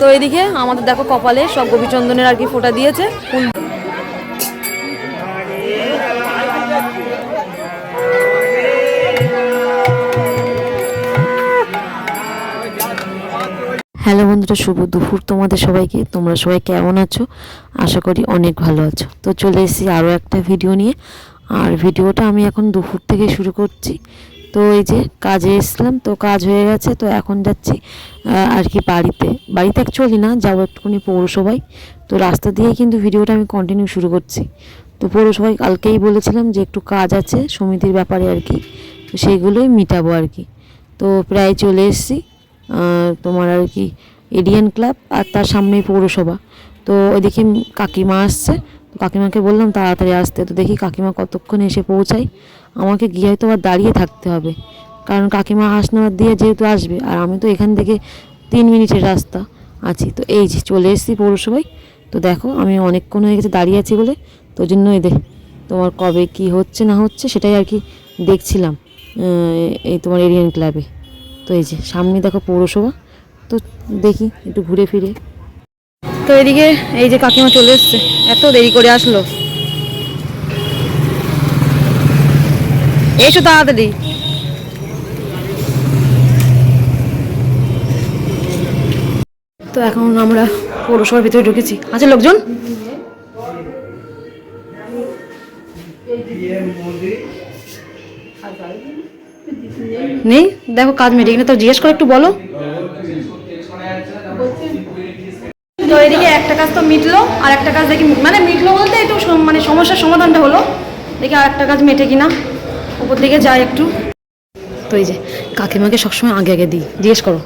তো এদিকে আমাদের দেখো কপালে সব গোপীচন্দনের আর কি ফোঁটা দিয়েছে। ফুল হ্যালো বন্ধুরা, শুভ দুপুর তোমাদের সবাইকে। তোমরা সবাই কেমন আছো? আশা করি অনেক ভালো আছো। তো চলে এসেছি আরও একটা ভিডিও নিয়ে। আর ভিডিওটা আমি এখন দুপুর থেকে শুরু করছি। তো এই যে কাজে এসলাম তো কাজ হয়ে গেছে, তো এখন যাচ্ছি আর কি বাড়িতে। বাড়িতে অ্যাকচুয়ালি না, যাব একটুখানি পৌরসভায়। তো রাস্তা দিয়ে কিন্তু ভিডিওটা আমি কন্টিনিউ শুরু করছি। তো পৌরসভায় কালকেই বলেছিলাম যে একটু কাজ আছে, সমিতির ব্যাপারে আর কি, তো সেইগুলোই মিটাবো আর কি। তো প্রায় চলে এসেছি তোমার আর কি এডিয়ান ক্লাব আর তার সামনেই পৌরসভা। তো ওইদিকে কাকিমা আসছে কাকিমাকে বললাম, তাড়াতাড়ি আসতে। তো দেখি কাকিমা কতক্ষণে এসে পৌঁছায়। আমাকে গিয়ে হয়তো আবার দাঁড়িয়ে থাকতে হবে। কারণ কাকিমা হাসনাবাদ দিয়ে যেহেতু আসবে, আর আমি তো এখান থেকে তিন মিনিটের রাস্তা আছি। তো এই যে চলে এসেছি পৌরসভায়। তো দেখো, আমি অনেকক্ষণ হয়ে গেছে দাঁড়িয়ে আছি বলে। তো জন্যই দে, তোমার কবে কি হচ্ছে না হচ্ছে সেটাই আর কি দেখছিলাম এই তোমার এরিয়ান ক্লাবে। তো এই যে সামনে দেখো পৌরসভা। তো দেখি, একটু ঘুরে ফিরে। তো এদিকে এই যে কাকিমা চলে এসছে। এত দেরি করে আসলো। এসো তাড়াতাড়ি। তো এখন আমরা পৌরসভার ভিতরে ঢুকেছি। আছে লোকজন? নেই? দেখো কাজ মিটে কিনা তো জিজ্ঞেস করে, একটু বলো। তো এদিকে একটা কাজ তো মিটলো আর একটা কাজ দেখি মানে মিটলো বলতে একটু মানে সমস্যার সমাধানটা হলো। দেখি আর একটা কাজ মেটে কিনা। উপর দিকে যাই একটু। তো এই যে কাকিমাকে সবসময় আগে আগে দিই জিজ্ঞেস করো।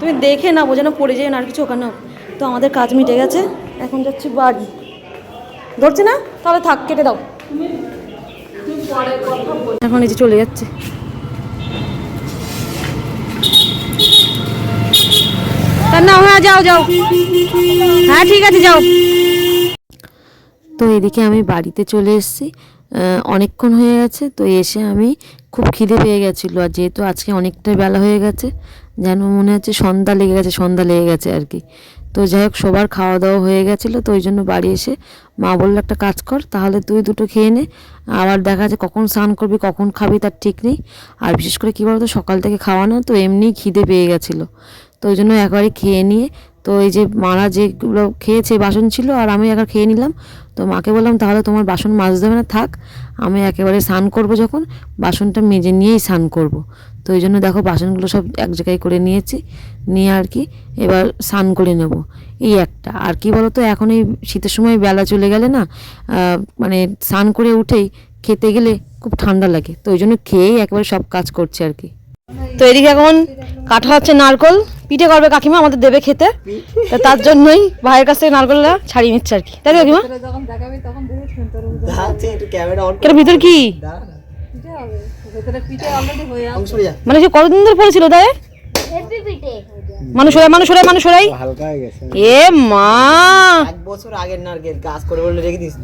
তুমি দেখে না বোঝানো পড়ে যায় না আর কিছু ওখানে তো আমাদের কাজ মিটে গেছে এখন যাচ্ছি বাড়ি। ধরছে না? তাহলে থাক কেটে দাও। এখন এই যে চলে যাচ্ছে। না হ্যাঁ যাও যাও। হ্যাঁ ঠিক আছে, যাও। তো এদিকে আমি বাড়িতে চলে এসেছি। অনেকক্ষণ হয়ে গেছে, তো এসে আমি খুব খিদে পেয়ে গেছিল। আর যেহেতু আজকে অনেকটা বেলা হয়ে গেছে, যেন মনে হচ্ছে সন্ধ্যা লেগে গেছে, সন্ধ্যা লেগে গেছে আর কি। তো যাই হোক, সবার খাওয়া দাওয়া হয়ে গেছিল, তো ওই জন্য বাড়ি এসে মা বলল, একটা কাজ কর, তাহলে তুই দুটো খেয়ে নে। আবার দেখা যাচ্ছে কখন স্নান করবি, কখন খাবি, তার ঠিক নেই। আর বিশেষ করে কী বলতো, সকাল থেকে খাওয়া না তো এমনি খিদে পেয়ে গেছিল। তো ওই জন্য একবারে খেয়ে নিয়ে, তো এই যে মারা যেগুলো খেয়েছে, বাসন ছিল, আর আমি একবার খেয়ে নিলাম। তো মাকে বললাম, তাহলে তোমার বাসন মাছ দেবে না, থাক। আমি একেবারে স্নান করব যখন, বাসনটা মেজে নিয়েই স্নান করব। তো ওই জন্য দেখো, বাসনগুলো সব এক জায়গায় করে নিয়েছি। নিয়ে আর কি, এবার স্নান করে নেব। এই একটা। আর কি বলতো, এখন এই শীতের সময় বেলা চলে গেলে না মানে স্নান করে উঠেই খেতে গেলে খুব ঠান্ডা লাগে। তো ওই জন্য খেয়েই একবারে সব কাজ করছে আর কি। তো এদিকে এখন কাটা হচ্ছে নারকল পিঠে করবে কাকিমা আমাদের দেবে খেতে। তো তার জন্যই ভাইয়ের কাছ থেকে নারকলটা ছাড়িয়ে নিচ্ছে আর কি। তাই তো কাকিমা? কেন ভিতর কি? মানে সে কতদিন ধরে পড়েছিল তাই মানুষ মানুষ মানুষ ওরাই হালকা হয়ে গেছে। এ মা। এক বছর আগের নারকেল গাছ করে বলে রেখে দিস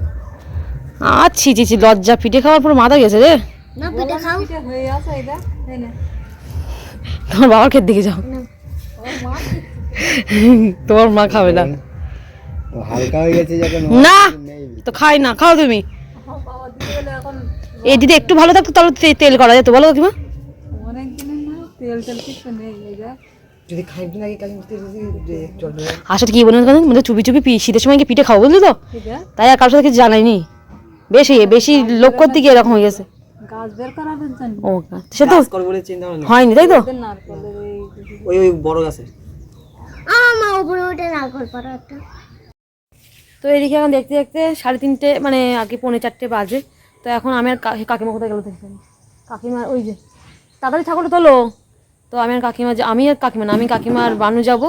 আচ্ছি ছি ছি লজ্জা পিঠে খাওয়ার পুরো মাথা গেছে রে। তোমার বাবার ক্ষেত দিকে যাও। তোমার মা খাবে না। হালকা হয়ে গেছে না তো খাই না খাও তুমি। এই দিদি একটু ভালো থাকতো তাহলে তেল করা যেত বলো কাকিমা। আসলে কি বলে মানে চুপি চুপি পি শীতের সময় পিঠে খাও বুঝলি তো? তাই আর কারোর সাথে কিছু জানাইনি। বেশি বেশি লোক করতে গিয়ে এরকম হয়ে গেছে। ও সে তো গাছ বলে চিন্তা ভাবনা হয়নি তাই তো? ওই ওই বড় গাছের তো এদিকে এখন দেখতে দেখতে সাড়ে তিনটে মানে আগে পৌনে চারটে বাজে। তো এখন আমি আর কাকিমা কোথায় গেলো দেখতে কাকিমা ওই যে তাড়াতাড়ি ঠাকুরটা তোলো তো আমি আর কাকিমা যে আমি আর কাকিমা না আমি কাকিমা আর বানু যাব।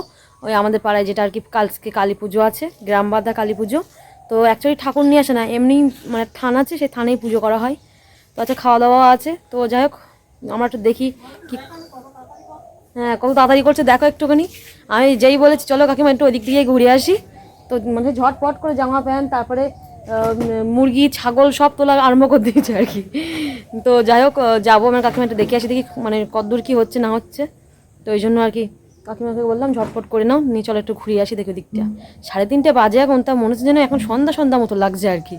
ওই আমাদের পাড়ায় যেটা আর কি কালকে কালী পুজো আছে গ্রাম বাঁধা কালী পুজো। তো অ্যাকচুয়ালি ঠাকুর নিয়ে আসে না এমনি মানে থান আছে সেই থানেই পুজো করা হয়। আছে খাওয়া দাওয়া আছে। তো যাই হোক, আমরা একটু দেখি কি হ্যাঁ কত তাড়াতাড়ি করছে, দেখো একটুখানি। আমি যেই বলেছি, চলো কাকিমা একটু ওদিক দিয়ে ঘুরে আসি। তো মানে ঝটপট করে জামা প্যান্ট, তারপরে মুরগি, ছাগল সব তোলা আরম্ভ করে দিয়েছে আর কি। তো যাই হোক যাব, আমার কাকিমাটা দেখে আসি, দেখি মানে কতদূর কি হচ্ছে, না হচ্ছে। তো ওই জন্য আর কি কাকিমাকে বললাম, ঝটপট করে নাও, নিয়ে চলো একটু ঘুরিয়ে আসি, দেখো দিকটা সাড়ে তিনটে বাজে এখন, তা মনে হচ্ছে যেন এখন সন্ধ্যা সন্ধ্যা মতো লাগছে আর কি।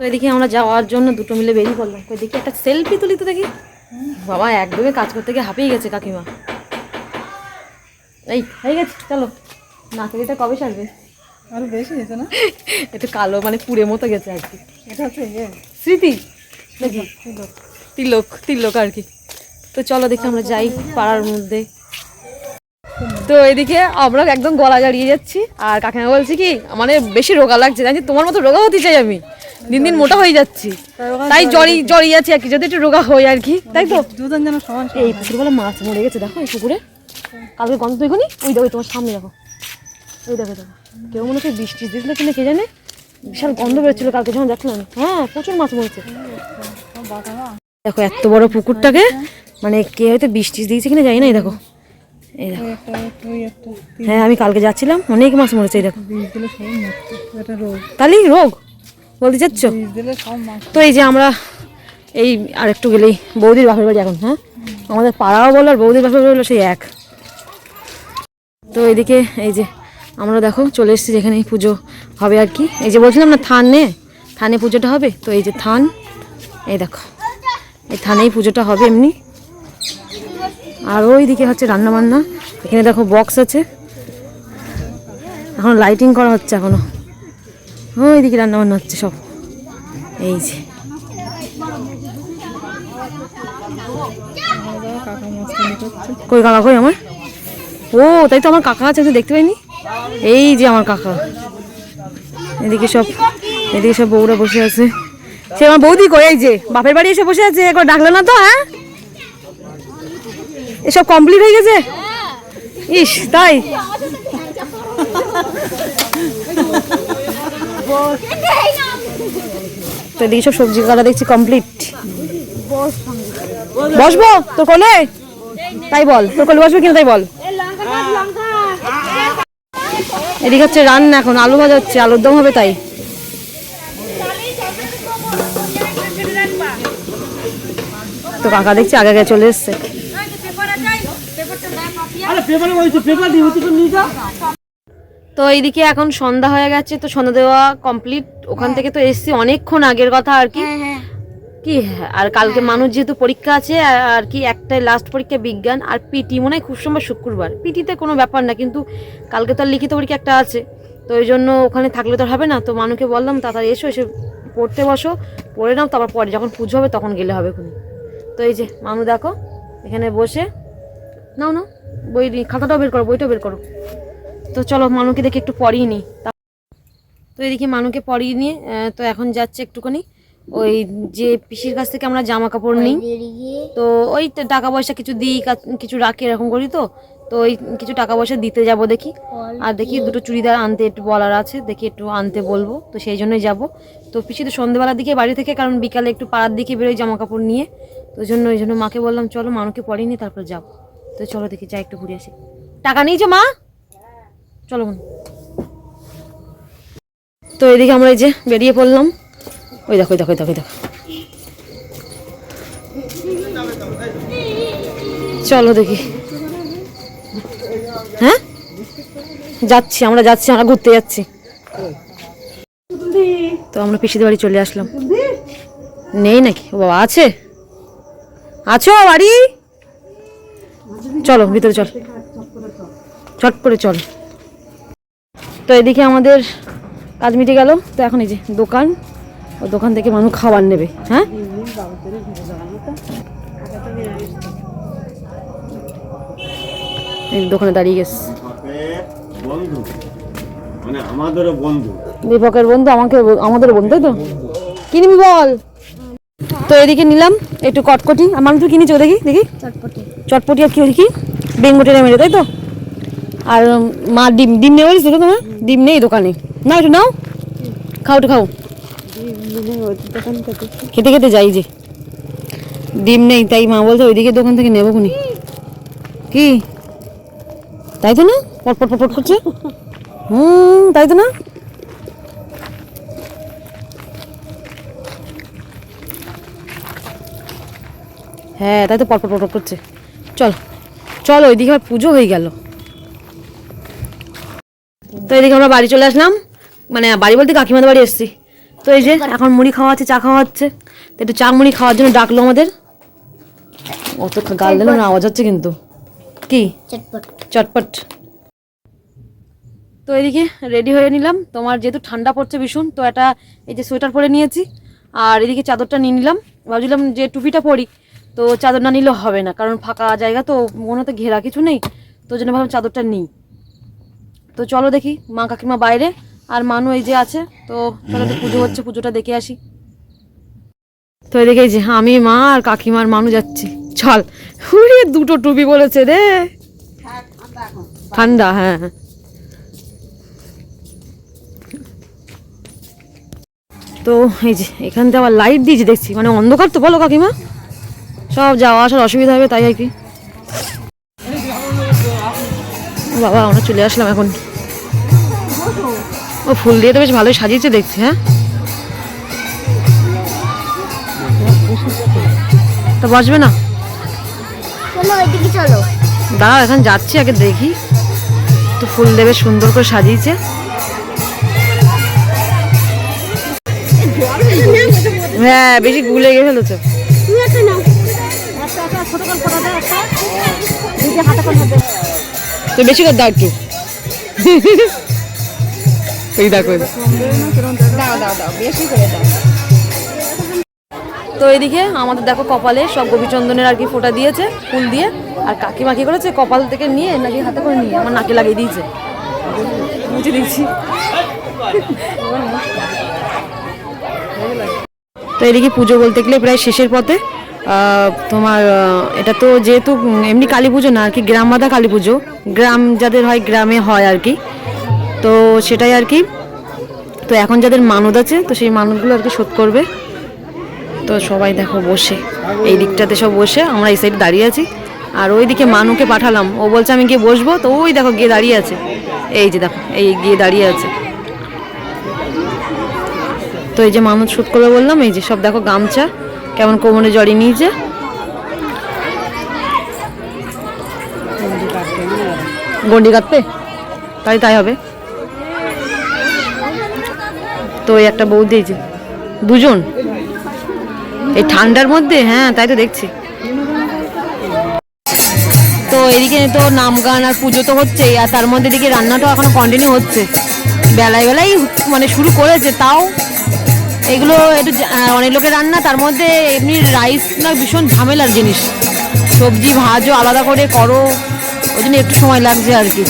এদিকে আমরা যাওয়ার জন্য দুটো মিলে বেরিয়ে পড়লাম। তো দেখি একটা সেলফি তুলি তো দেখি। বাবা একদমই কাজ করতে গিয়ে হাঁপিয়ে গেছে কাকিমা। এই হয়ে গেছে চলো। নাকের এটা কবে সারবে? আরও বেশি হয়েছে না? একটু কালো মানে পুড়ে মতো গেছে আর কি। এটা হচ্ছে ইয়ে। স্মৃতি? নাকি? তিলক তিলক আর কি। তো চলো দেখি আমরা যাই পাড়ার মধ্যে। তো এদিকে আমরা একদম গলা জড়িয়ে যাচ্ছি। আর কাকিমা বলছি কি মানে বেশি রোগা লাগছে। জানি তোমার মতো রোগা হতে চাই আমি। দিন দিন মোটা হয়ে যাচ্ছি। তাই জড়ি জড়িয়ে যাচ্ছি আর কি। যদি একটু রোগা হই আর কি তাই তো? দুজন যেন সমান। এই পুকুরবেলা মাছ মরে গেছে দেখো এই পুকুরে। কালকে গন্ধ দেখুনি? ওই দেখো তোমার সামনে দেখো। ওই দেখো দেখো। কেউ মনে হচ্ছে বৃষ্টি দিয়েছিল কিনা কে জানে? বিশাল গন্ধ বেরোচ্ছিল কালকে যখন দেখলাম। হ্যাঁ প্রচুর মাছ মরেছে। দেখো এত বড় পুকুরটাকে মানে কে হয়তো বৃষ্টি দিয়েছে কিনা জানি না এই দেখো। এই দেখো। হ্যাঁ আমি কালকে যাচ্ছিলাম অনেক মাছ মরেছে এই দেখো। তাহলে রোগ। বলতে চাচ্ছ? তো এই যে আমরা এই আর একটু গেলেই বৌদির বাপের বাড়ি এখন হ্যাঁ? আমাদের পাড়াও বলো আর বৌদির বাপের বাড়ি বলো সেই এক। তো এইদিকে এই যে আমরা দেখো চলে এসেছি যেখানে পুজো হবে আর কি। এই যে বলছিলাম না থানে? থানে পুজোটা হবে? তো এই যে থান এই দেখো। এই থানেই পুজোটা হবে এমনি। আর ওই দিকে হচ্ছে রান্না বান্না এখানে দেখো বক্স আছে। এখন লাইটিং করা হচ্ছে এখনও। ওই দিকে রান্না বান্না হচ্ছে সব। এই যে। কই কাকা, কই আমার? ও, তাই তো আমার কাকা আছে দেখতে পাইনি? এই যে আমার কাকা। এদিকে সব এদিকে সব বউরা বসে আছে। সে আমার বৌদি কই, এই যে, বাপের বাড়ি এসে বসে আছে, একবার ডাকলো না তো হ্যাঁ? এসব কমপ্লিট হয়ে গেছে? ইস, তাই? তো এদিকে সব সবজি কাটা দেখছি কমপ্লিট বসবো? তোর কোলে? তাই বল। তোর কোলে বসবে কিনা তাই বল। এদিকে হচ্ছে রান্না এখন আলু ভাজা হচ্ছে আলুর দম হবে তাই। তো কাকা দেখছি আগে আগে চলে এসছে। তো এইদিকে এখন সন্ধ্যা হয়ে গেছে তো সন্ধ্যা দেওয়া কমপ্লিট ওখান থেকে তো এসছি অনেকক্ষণ আগের কথা আর কি। কি হ্যাঁ, আর কালকে মানুষ যেহেতু পরীক্ষা আছে আর- কি একটাই লাস্ট পরীক্ষা বিজ্ঞান আর পিটি মনে হয় খুব সম্ভব শুক্রবার। পিটিতে কোনো ব্যাপার না কিন্তু কালকে তো আর লিখিত পরীক্ষা একটা আছে। তো ওই জন্য ওখানে থাকলে তো আর হবে না। তো মানুষকে বললাম তাড়াতাড়ি এসো এসে পড়তে বসো পড়ে নাও তারপর পরে যখন পুজো হবে তখন গেলে হবে খুনি। তো এই যে মানু দেখো এখানে বসে নাও না বই খাতাটাও বের করো বইটাও বের করো। তো চলো মানুকে দেখে একটু পড়িয়ে নিই। তা- এদিকে মানুকে পড়িয়ে নিয়ে তো এখন যাচ্ছে একটুখানি। ওই যে পিসির কাছ থেকে আমরা জামা কাপড় নিই। তো ওই টাকা পয়সা কিছু দিই কিছু রাখি এরকম করি তো। তো ওই কিছু টাকা পয়সা দিতে যাব দেখি। আর দেখি দুটো চুড়িদার আনতে একটু বলার আছে, দেখি একটু আনতে বলব। তো সেই জন্যই যাব। তো পিসি তো সন্ধ্যেবেলার দিকে বাড়ি থেকে, কারণ বিকালে একটু পাড়ার দিকে বেরোই জামা কাপড় নিয়ে। তো জন্য ওই জন্য মাকে বললাম, চলো মানুকে পড়িয়ে নি তারপর যাব। তো চলো দেখি, যাই একটু ঘুরে আসি। টাকা নিয়েছো মা? চলো বোন। তো এদিকে আমরা এই যে বেরিয়ে পড়লাম। ওই দেখো দেখো দেখো দেখো। চলো দেখি। হ্যাঁ? যাচ্ছি, আমরা যাচ্ছি, আমরা ঘুরতে যাচ্ছি। তো আমরা পিসিদের বাড়ি চলে আসলাম। নেই নাকি? ও বাবা, আছে? আছো বাড়ি? চলো, ভিতরে চল। চট করে চল। তো এদিকে আমাদের কাজ মিটে গেল। তো এখন এই যে দোকান ও দোকান থেকে মানুষ খাবার নেবে হ্যাঁ? এই দোকানে দাঁড়িয়ে গেছে। দীপকের বন্ধু মানে আমাদেরও বন্ধু দীপকের বন্ধু আমাকে আমাদের বন্ধু তাই তো? কি নিবি বল? তো এদিকে নিলাম একটু কটকটি। আমার তো কিনেছো দেখি দেখি? চটপটি। চটপটি আর কি দেখি বেঙ্গটি মেরে তাই তো? আর মা ডিম ডিম নেই বলিস তো তোমার? ডিম নেই দোকানে। না একটু নাও। খাও একটু খাও। খেতে খেতে যাই যে। ডিম নেই, তাই মা বলছে ওইদিকে দোকান থেকে নেব খুনি। কি? তাই তো না? পটপট পটপট করছে? হুম, তাই তো না? হ্যাঁ তাই তো পটপট পটপট করছে। চল চল, ওইদিকে আমার পুজো হয়ে গেল। তো এদিকে আমরা বাড়ি চলে আসলাম। মানে বাড়ি বলতে কাকিমাদের বাড়ি এসেছি। তো এই যে এখন মুড়ি খাওয়া হচ্ছে চা খাওয়া হচ্ছে তো একটু চা মুড়ি খাওয়ার জন্য ডাকলো আমাদের। অত গাল দিল না আওয়াজ হচ্ছে কিন্তু। কি? চটপট। তো এদিকে রেডি হয়ে নিলাম। তোমার যেহেতু ঠান্ডা পড়ছে ভীষণ তো একটা এই যে সোয়েটার পরে নিয়েছি। আর এদিকে চাদরটা নিয়ে নিলাম। ভাবছিলাম যে টুপিটা পরি তো চাদর না নিলেও হবে না কারণ ফাঁকা জায়গা তো মনে হতে ঘেরা কিছু নেই। তো ওই জন্য ভাবলাম চাদরটা নিই। তো চলো দেখি মা কাকিমা বাইরে আর মানু এই যে আছে, তো চলো পুজো হচ্ছে, পুজোটা দেখে আসি। তো এই যে আমি, মা আর কাকিমার মানু যাচ্ছি। চল উড়ে দুটো টুপি বলেছে রে। ঠান্ডা হ্যাঁ হ্যাঁ। তো এই যে এখান থেকে আবার লাইট দিয়েছি, দেখছি। মানে অন্ধকার তো, বলো কাকিমা। সব যাওয়া আসার অসুবিধা হবে, তাই আর কি। বাবা, আমরা চলে আসলাম এখন। ও ফুল দিয়ে তো বেশ ভালোই সাজিয়েছে দেখছি হ্যাঁ? তো বসবে না? চলো দাঁড়াও এখন যাচ্ছি আগে দেখি। তো ফুল দেবে সুন্দর করে সাজিয়েছে। হ্যাঁ বেশি গুলে গিয়ে ফেলেছে। বেশি করে দাও একটু। এই দেখো তো এদিকে আমাদের দেখো কপালে সব গোপীচন্দনের আর কি ফোঁটা দিয়েছে, ফুল দিয়ে। আর কাকিমা কি করেছে? কপাল থেকে নিয়ে নাকি হাতে করে নিয়ে, আমার নাকে লাগিয়ে দিয়েছে। বুঝে দিচ্ছি তো এদিকে পুজো বলতে গেলে প্রায় শেষের পথে তোমার এটা তো যেহেতু এমনি কালী পুজো না, আর কি গ্রাম বাঁধা কালী পুজো। গ্রাম যাদের হয়, গ্রামে হয় আর কি। তো সেটাই আর কি। তো এখন যাদের মানত আছে, তো সেই মানতগুলো আর কি শোধ করবে। তো সবাই দেখো বসে, এই দিকটাতে সব বসে, আমরা এই সাইডে দাঁড়িয়ে আছি। আর ওইদিকে মানুকে পাঠালাম, ও বলছে আমি গিয়ে বসবো, তো ওই দেখো গিয়ে দাঁড়িয়ে আছে। এই যে দেখো, এই গিয়ে দাঁড়িয়ে আছে। তো এই যে মানুষ শুট করবে বললাম, এই যে সব দেখো গামছা, কেমন কোমরে জড়িয়ে নিয়েছে। গন্ডি কাটবে? তাই তাই হবে। তো এই একটা বৌদি যে, দুজন। এই ঠান্ডার মধ্যে হ্যাঁ তাই তো দেখছি। তো এদিকে তো নাম গান আর পুজো তো হচ্ছেই, আর তার মধ্যে এদিকে রান্নাটাও এখনও কন্টিনিউ হচ্ছে। বেলায় বেলায় মানে শুরু করেছে, তাও এগুলো একটু অনেক লোকের রান্না, তার মধ্যে এমনি রাইস না, ভীষণ ঝামেলার জিনিস। সবজি, ভাজও আলাদা করে করো, ওই জন্য একটু সময় লাগছে আর কি।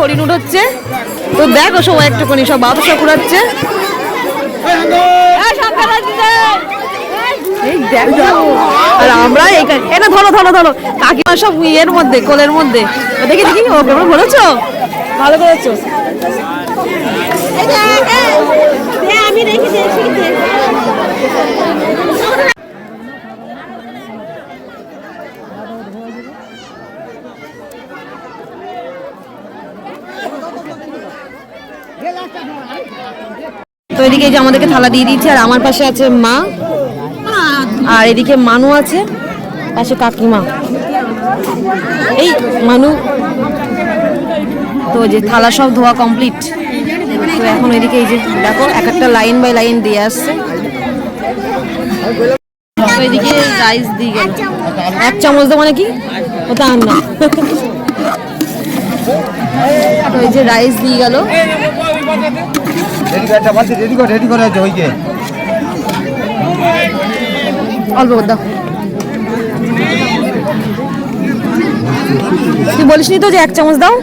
হরিণ উঠোচ্ছে তো দেখো সবাই একটুখানি সব বাতাসা কুড়াচ্ছে আর আমরা এটা ধরো ধরো ধরো। কাকিমা সব ইয়ের মধ্যে, কোলের মধ্যে। দেখি দেখি, ও কেমন বলেছ ভালো করেছ তো এদিকে যে আমাদেরকে থালা দিয়ে দিয়েছে, আর আমার পাশে আছে মা, আর এদিকে মানু আছে, পাশে কাকিমা। এই মানু, তো যে থালা সব ধোয়া কমপ্লিট তো এখন এদিকে এই যে দেখো, এক একটা লাইন বাই লাইন দিয়ে আসছে। এদিকে রাইস দিয়ে গেল। এক চামচ দেবো নাকি? ওটা আন না। এই যে রাইস দিয়ে গেল। রেডি করে বলছি রেডি করে রেডি করে আছে ওইকে। অল্প করে দাও। তুই বলিসনি তো যে এক চামচ দাও?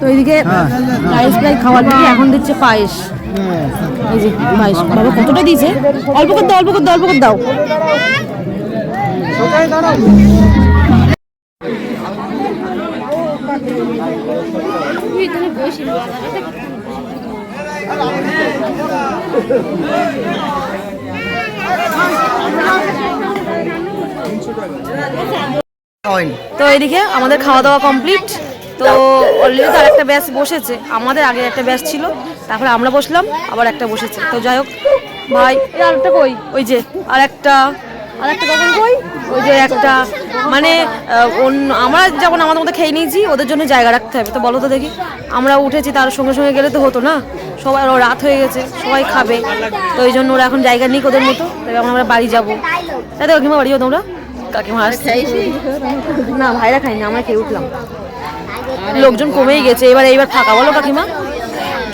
তো এইদিকে রাইস প্রায় খাওয়ার দিকে এখন দিচ্ছে পায়েস। এই যে পায়েস বাবা কতটা দিয়েছে? অল্প করে দাও অল্প করে দাও অল্প করে দাও। তো এইদিকে আমাদের খাওয়া দাওয়া কমপ্লিট তো অলরেডি তো আরেকটা ব্যাচ বসেছে। আমাদের আগে একটা ব্যাচ ছিল। তারপরে আমরা বসলাম, আবার একটা বসেছে। তো যাই হোক, ভাই এই আরেকটা কই ওই যে কই? ওই যে একটা মানে আমরা যখন আমাদের মধ্যে খেয়ে নিয়েছি, ওদের জন্য জায়গা রাখতে হবে। তো বলো তো দেখি, আমরা উঠেছি, তার সঙ্গে সঙ্গে গেলে তো হতো না? সবাই রাত হয়ে গেছে, সবাই খাবে। তো ওই জন্য ওরা এখন জায়গা নিক ওদের মতো। তবে আমরা বাড়ি যাব। তাই তো কাকিমা যাব তোমরা? কাকিমা না, ভাইরা খাইনি আমরা খেয়ে উঠলাম। লোকজন কমেই গেছে। এবার, এইবার ফাঁকা, বলো কাকিমা।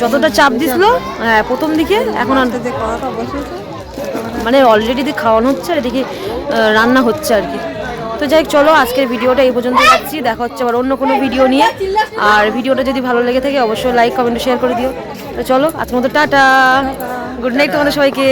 যতটা চাপ দিছিল হ্যাঁ প্রথম দিকে, এখন আর মানে অলরেডি দিয়ে খাওয়ানো হচ্ছে, আর এদিকে রান্না হচ্ছে আর কি। তো যাই হোক, চলো আজকের ভিডিওটা এই পর্যন্ত রাখছি। দেখা হচ্ছে আবার অন্য কোনো ভিডিও নিয়ে। আর ভিডিওটা যদি ভালো লেগে থাকে, অবশ্যই লাইক কমেন্ট শেয়ার করে দিও। তো চলো, আজকের মতো টাটা। গুড নাইট তোমাদের সবাইকে।